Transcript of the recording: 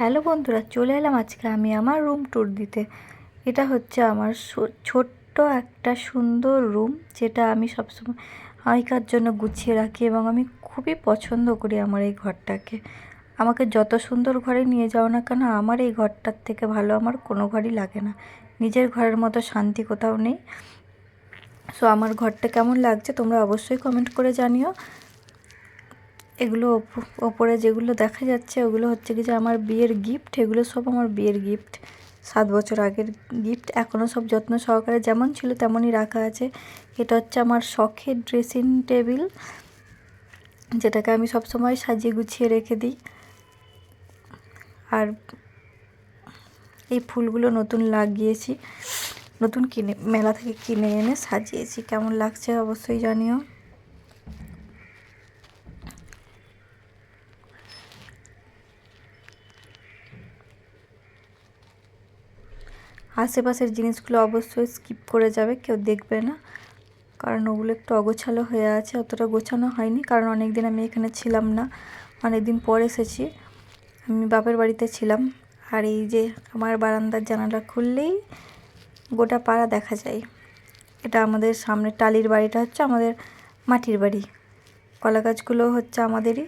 Hello বন্ধুরা, চলে এলাম আজকে আমি আমার রুম ট্যুর দিতে। এটা হচ্ছে আমার ছোট্ট একটা সুন্দর রুম যেটা আমি সবসময় আগেকার জন্য গুছিয়ে রাখি এবং আমি খুবই পছন্দ করি আমার এই ঘরটাকে। আমাকে যত সুন্দর ঘরে নিয়ে যাও না কেন, আমার এই ঘরটার থেকে ভালো আমার কোনো ঘরই লাগে না। নিজের ঘরের মতো শান্তি কোথাও নেই। সো আমার ঘরটা কেমন লাগছে তোমরা অবশ্যই কমেন্ট করে জানিও। এগুলো ওপ- ওপরে যেগুলো দেখা যাচ্ছে ওগুলো হচ্ছে কি যে আমার বিয়ের গিফট এগুলো সব আমার বিয়ের গিফট সাত বছর আগের গিফট এখনও সব যত্ন সহকারে যেমন ছিল তেমনই রাখা আছে। এটা হচ্ছে আমার শখের ড্রেসিং টেবিল যেটাকে আমি সব সময় সাজিয়ে গুছিয়ে রেখে দিই। আর এই ফুলগুলো নতুন লাগিয়েছি, নতুন কিনে, মেলা থেকে কিনে এনে সাজিয়েছি। কেমন লাগছে অবশ্যই জানিও। আশেপাশের জিনিসগুলো অবশ্যই স্কিপ করে যাবে, কেউ দেখবে না। কারণ ওগুলো একটু অগোছালো হয়ে আছে, অতটা গোছানো হয়নি। কারণ অনেক দিন আমি এখানে ছিলাম না অনেক দিন পর এসেছি। আমি বাপের বাড়িতে ছিলাম। আর এই যে আমার বারান্দার জানালা খুললেই গোটা পাড়া দেখা যায়। এটা আমাদের সামনে টালির বাড়িটা হচ্ছে আমাদের মাটির বাড়ি। কলা গাছগুলো হচ্ছে আমাদেরই।